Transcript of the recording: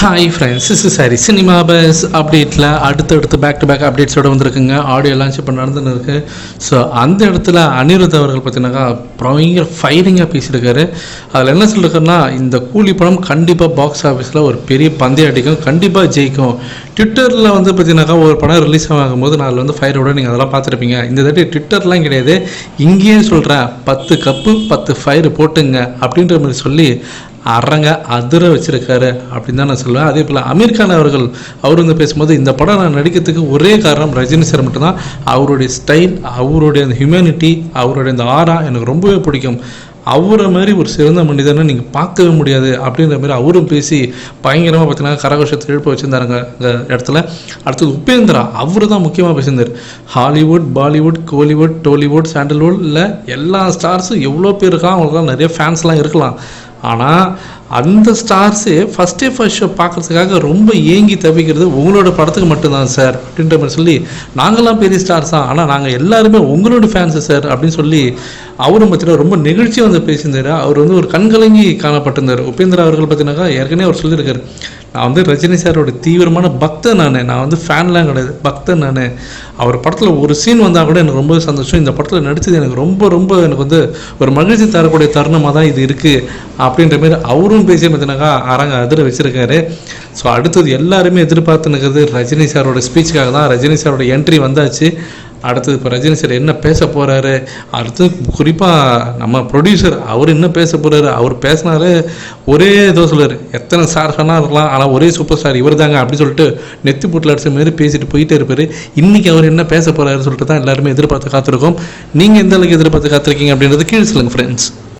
Hi friends is sorry cinema buzz அப்டேட்டில் அடுத்தடுத்து back to back அப்டேட்ஸோடு வந்திருக்குங்க. ஆடியோ லான்ச் இப்போ நடந்துன்னு இருக்குது ஸோ அந்த இடத்துல அனிருத் அவர்கள் பார்த்தீங்கன்னாக்கா பயங்கர ஃபைரிங்காக பேசியிருக்காரு. அதில் என்ன சொல்லியிருக்காருன்னா இந்த கூலி படம் கண்டிப்பாக பாக்ஸ் ஆஃபீஸில் ஒரு பெரிய பந்தயம் அடிக்கும். கண்டிப்பாக ஜெயிக்கும். ட்விட்டரில் வந்து பார்த்தீங்கன்னாக்கா ஒரு படம் ரிலீஸ் ஆகும்போது நான் அதில் வந்து ஃபயரோட நீங்கள் அதெல்லாம் பார்த்துருப்பீங்க. இந்த தாட்டி ட்விட்டர்லாம் கிடையாது. இங்கேயே சொல்கிறேன் பத்து கப்பு பத்து ஃபயர் போட்டுங்க அப்படின்ற மாதிரி சொல்லி அரங்க அதிர வச்சிருக்காரு அப்படின்னு தான் நான் சொல்லுவேன். அதே போல் அமீர் கான் அவர்கள் அவர் வந்து பேசும்போது இந்த படம் நான் நடிக்கிறதுக்கு ஒரே காரணம் ரஜினி சார் மட்டும்தான். அவருடைய ஸ்டைல் அவருடைய அந்த ஹியூமனிட்டி அவருடைய அந்த ஆரா எனக்கு ரொம்பவே பிடிக்கும். அவரை மாதிரி ஒரு சிறந்த மனிதனை நீங்கள் பார்க்கவே முடியாது அப்படின்ற மாதிரி அவரும் பேசி பயங்கரமாக பார்த்தீங்கன்னா கரகோஷத்தை எழுப்ப வச்சுருந்தாருங்க இந்த இடத்துல. அடுத்தது உபேந்திரா அவர் தான் முக்கியமாக பேசியிருந்தார். Hollywood Bollywood Kollywood Tollywood Sandalwood இல்லை எல்லா ஸ்டார்ஸும் எவ்வளோ பேர் இருக்கா அவங்களுக்குலாம் நிறைய ஃபேன்ஸ்லாம் இருக்கலாம். ஆனால் அந்த ஸ்டார்ஸு ஃபஸ்ட்டே ஃபஸ்ட் ஷோ பார்க்குறதுக்காக ரொம்ப ஏங்கி தவிக்கிறது உங்களோட படத்துக்கு மட்டும்தான் சார் அப்படின்ற மாதிரி சொல்லி நாங்களாம் பெரிய ஸ்டார்ஸ் தான். ஆனால் நாங்கள் எல்லாருமே உங்களோட ஃபேன்ஸு சார் அப்படின்னு சொல்லி அவரும் பார்த்தீங்கன்னா ரொம்ப நெகிழ்ச்சியாக வந்து பேசியிருந்தார். அவர் வந்து ஒரு கண்கலங்கி காணப்பட்டிருந்தார். உபேந்திரா அவர்கள் பார்த்தீங்கன்னாக்கா ஏற்கனவே அவர் சொல்லியிருக்காரு. நான் வந்து ரஜினி சாரோட தீவிரமான பக்தன் நான். நான் வந்து ஃபேன்லாம் கிடையாது. பக்தன் நான். அவர் படத்தில் ஒரு சீன் வந்தால் கூட எனக்கு ரொம்ப சந்தோஷம். இந்த படத்தில் நடித்தது எனக்கு ரொம்ப ரொம்ப எனக்கு வந்து ஒரு மகிழ்ச்சி தரக்கூடிய தருணமாக தான் இது இருக்குது அப்படின்ற மாதிரி அவரும் பேசி பார்த்தீங்கன்னாக்கா அரங்க அதிர வச்சுருக்காரு. ஸோ அடுத்தது எல்லாருமே எதிர்பார்த்துனுக்கிறது ரஜினி சாரோட ஸ்பீச்சுக்காக தான். ரஜினி சாரோட என்ட்ரி வந்தாச்சு. அடுத்தது இப்போ ரஜினி சார் என்ன பேச போகிறாரு அடுத்து குறிப்பாக நம்ம ப்ரொடியூசர் அவர் என்ன பேச போகிறாரு அவர் பேசினாரு ஒரே ஏதோ சொல்லுவார் எத்தனை ஸ்டார் சொன்னால் இருக்கலாம் ஆனால் ஒரே சூப்பர் ஸ்டார் இவர் தாங்க அப்படி சொல்லிட்டு நெத்தி போட்டில் அடிச்ச மாரி பேசிட்டு போயிட்டே இருப்பார். இன்றைக்கி அவர் என்ன பேச போகிறாருன்னு சொல்லிட்டு தான் எல்லாருமே எதிர்பார்த்து காத்திருக்கோம். நீங்கள் எந்த அளவுக்கு எதிர்பார்த்து காத்திருக்கீங்க அப்படின்றது கீழே சொல்லுங்கள் ஃப்ரெண்ட்ஸ்